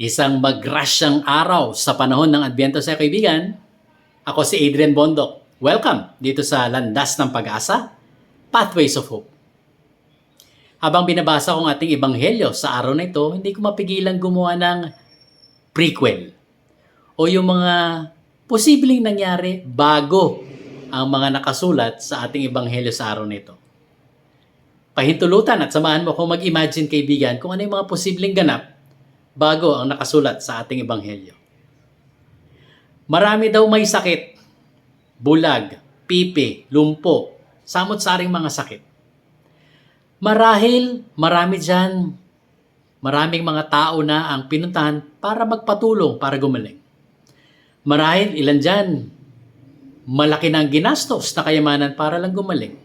Isang magrasyang araw sa panahon ng Adbyento sa kaibigan. Ako si Adrian Bondok. Welcome dito sa Landas ng Pag-asa, Pathways of Hope. Habang binabasa ko ang ating ebanghelyo sa araw na ito, hindi ko mapigilang gumawa ng prequel o yung mga posibleng nangyari bago ang mga nakasulat sa ating ebanghelyo sa araw na ito. Pahintulutan at samahan mo akong mag-imagine kaibigan kung ano yung mga posibleng ganap bago ang nakasulat sa ating ebanghelyo. Marami daw may sakit, bulag, pipi, lumpo, samot-saring mga sakit. Marahil marami dyan, maraming mga tao na ang pinuntahan para magpatulong para gumaling. Marahil ilan dyan, malaki na ang ginastos na kayamanan para lang gumaling.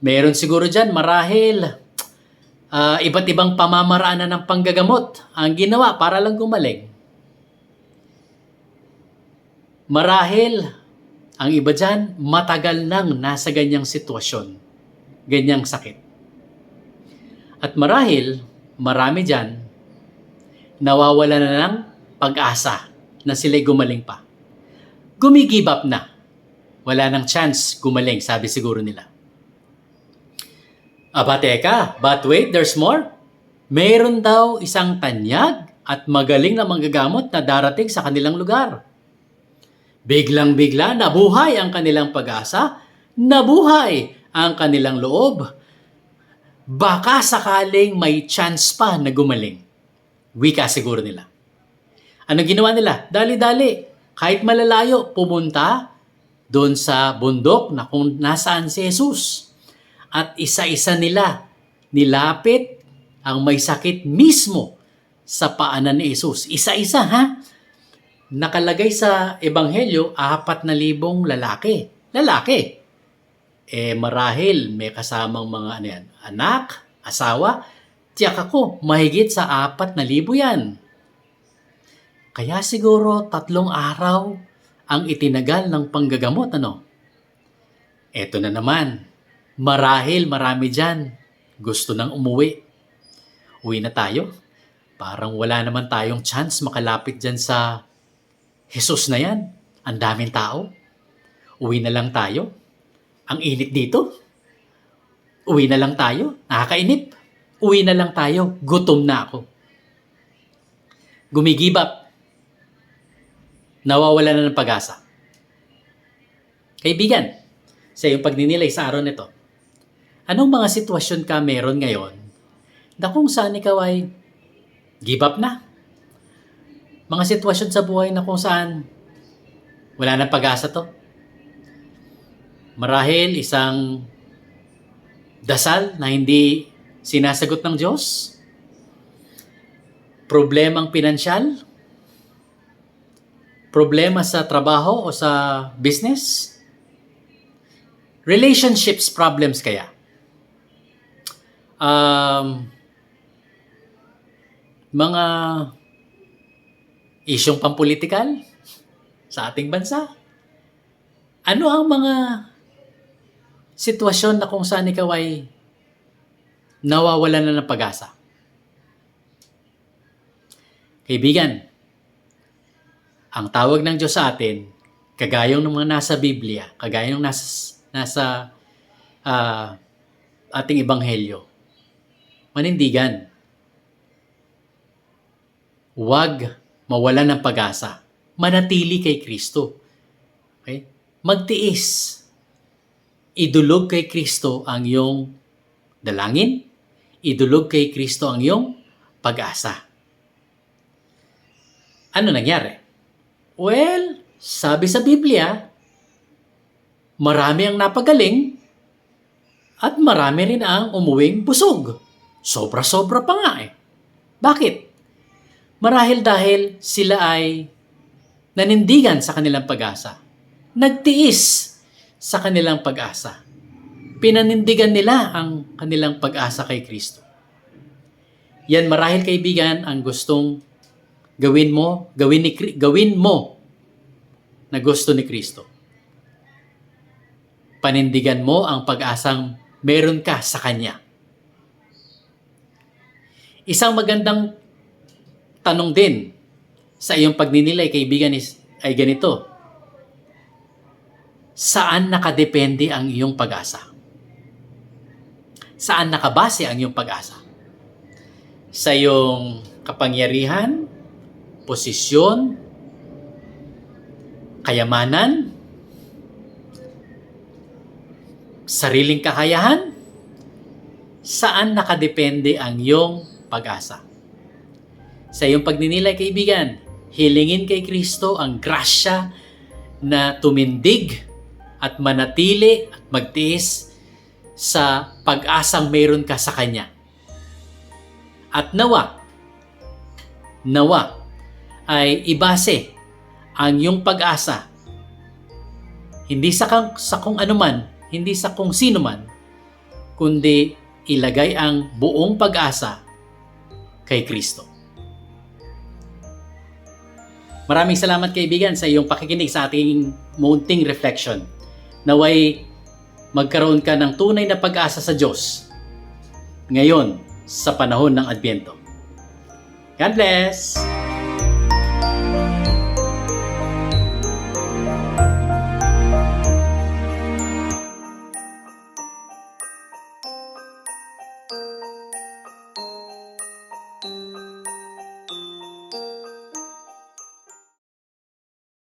Meron siguro dyan, marahil ah, iba't ibang pamamaraan ng panggagamot ang ginawa para lang gumaling. Marahil, ang iba dyan, matagal nang nasa ganyang sitwasyon, ganyang sakit. At marahil, marami dyan, nawawala na ng pag-asa na sila'y gumaling pa. Gumigib up na. Wala nang chance gumaling, sabi siguro nila. Aba teka, but wait, there's more. Meron daw isang tanyag at magaling na manggagamot na darating sa kanilang lugar. Biglang-bigla nabuhay ang kanilang pag-asa, nabuhay ang kanilang loob. Baka sakaling may chance pa na gumaling. Wika siguro nila. Ano ginawa nila? Dali-dali. Kahit malalayo, pumunta doon sa bundok na kung nasaan si Jesus. At isa-isa nila nilapit ang may sakit mismo sa paanan ni Jesus. Isa-isa ha? Nakalagay sa ebanghelyo, apat na libong lalaki. Lalaki. Eh marahil may kasamang mga ano yan, anak, asawa, tiyak ako, mahigit sa apat na libo yan. Kaya siguro tatlong araw ang itinagal ng panggagamot, ano? Eto na naman, marahil marami dyan gusto nang umuwi. Uwi na tayo. Parang wala naman tayong chance makalapit dyan sa Jesus na yan. Ang daming tao. Uwi na lang tayo. Ang init dito. Uwi na lang tayo. Nakakainip. Uwi na lang tayo. Gutom na ako. Gumigibap. Nawawala na ng pag-asa. Kaibigan, sa iyong pagninilay sa araw nito, anong mga sitwasyon ka meron ngayon na kung saan ikaw ay give up na? Mga sitwasyon sa buhay na kung saan wala na pag-asa to. Marahil isang dasal na hindi sinasagot ng Diyos. Problemang pinansyal. Problema sa trabaho o sa business. Relationships problems kaya. Um, mga isyong pampolitikal sa ating bansa. Ano ang mga sitwasyon na kung saan ikaw ay nawawalan na ng pag-asa? Kaibigan, ang tawag ng Diyos sa atin, kagayong ng mga nasa Biblia, kagayong nasa, nasa ah, ating ebanghelyo, manindigan. Huwag mawala ng pag-asa. Manatili kay Kristo. Okay? Magtiis. Idulog kay Kristo ang iyong dalangin. Idulog kay Kristo ang iyong pag-asa. Ano nangyari? Well, sabi sa Biblia, marami ang napagaling at marami rin ang umuwing busog. Sobra-sobra pa nga eh. Bakit? Marahil dahil sila ay nanindigan sa kanilang pag-asa. Nagtiis sa kanilang pag-asa. Pinanindigan nila ang kanilang pag-asa kay Kristo. Yan marahil kaibigan ang gustong gawin mo, gawin ni gawin mo na gusto ni Kristo. Panindigan mo ang pag-asang meron ka sa Kanya. Isang magandang tanong din sa iyong pagninilay, kaibigan, is, ay ganito. Saan nakadepende ang iyong pag-asa? Saan nakabase ang iyong pag-asa? Sa iyong kapangyarihan, posisyon, kayamanan, sariling kakayahan? Saan nakadepende ang iyong pag-asa? Sa iyong pagninilay, kaibigan, hilingin kay Kristo ang grasya na tumindig at manatili at magtiis sa pag-asang meron ka sa Kanya. At nawa, nawa ay ibase ang iyong pag-asa hindi sa, kang, sa kung anuman, hindi sa kung sino man, kundi ilagay ang buong pag-asa kay Kristo. Maraming salamat kaibigan sa iyong pakikinig sa ating mounting reflection. Naway magkaroon ka ng tunay na pag-asa sa Diyos ngayon sa panahon ng Adbyento. God bless!